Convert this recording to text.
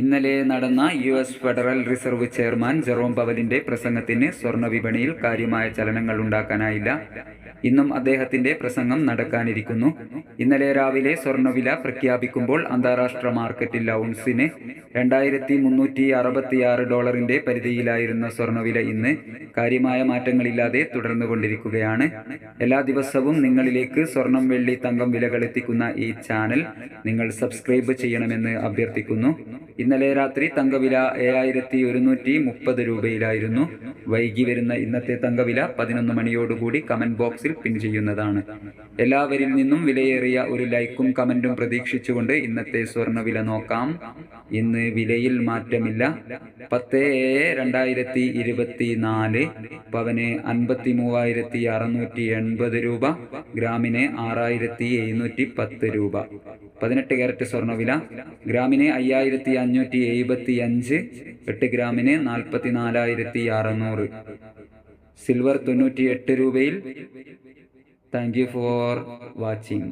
ഇന്നലെ നടന്ന U S Federal Reserve chairman Jerome പവലിന്റെ പ്രസംഗത്തിന് സ്വർണ വിപണിയിൽ കാര്യമായ ചലനങ്ങൾ ഉണ്ടാക്കാനായില്ല. ഇന്നും അദ്ദേഹത്തിന്റെ പ്രസംഗം നടക്കാനിരിക്കുന്നു. ഇന്നലെ രാവിലെ സ്വർണവില പ്രഖ്യാപിക്കുമ്പോൾ അന്താരാഷ്ട്ര മാർക്കറ്റിൽ ഔൺസിന് രണ്ടായിരത്തി മുന്നൂറ്റി അറുപത്തിയാറ് ഡോളറിന്റെ പരിധിയിലായിരുന്ന സ്വർണവില ഇന്ന് കാര്യമായ മാറ്റങ്ങളില്ലാതെ തുടർന്നുകൊണ്ടിരിക്കുകയാണ്. എല്ലാ ദിവസവും നിങ്ങളിലേക്ക് സ്വർണം വെള്ളി തങ്കം വിലകൾ എത്തിക്കുന്ന ഈ ചാനൽ നിങ്ങൾ സബ്സ്ക്രൈബ് ചെയ്യണമെന്ന് അഭ്യർത്ഥിക്കുന്നു. ഇന്നലെ രാത്രി തങ്കവില ഏഴായിരത്തി ഒരുന്നൂറ്റി മുപ്പത് രൂപയിലായിരുന്നു. വൈകി വരുന്ന ഇന്നത്തെ തങ്കവില പതിനൊന്ന് മണിയോടുകൂടി കമന്റ് ബോക്സിൽ പിൻ ചെയ്യുന്നതാണ്. എല്ലാവരിൽ നിന്നും വിലയേറിയ ഒരു ലൈക്കും കമന്റും പ്രതീക്ഷിച്ചുകൊണ്ട് ഇന്നത്തെ സ്വർണവില നോക്കാം. ഇന്ന് വിലയിൽ മാറ്റമില്ല. പത്ത് ഏഴ് രണ്ടായിരത്തി ഇരുപത്തി നാല് പവന് അൻപത്തി മൂവായിരത്തി അറുന്നൂറ്റി എൺപത് രൂപ ഗ്രാമിന് ആറായിരത്തി എഴുന്നൂറ്റി പത്ത് രൂപ. പതിനെട്ട് ക്യാരറ്റ് സ്വർണവില ഗ്രാമിന് അയ്യായിരത്തി അഞ്ഞൂറ്റി എഴുപത്തി അഞ്ച് എട്ട് ഗ്രാമിന് നാൽപ്പത്തി നാലായിരത്തി അറുന്നൂറ് സിൽവർ തൊണ്ണൂറ്റി എട്ട് രൂപയിൽ. Thank you for watching.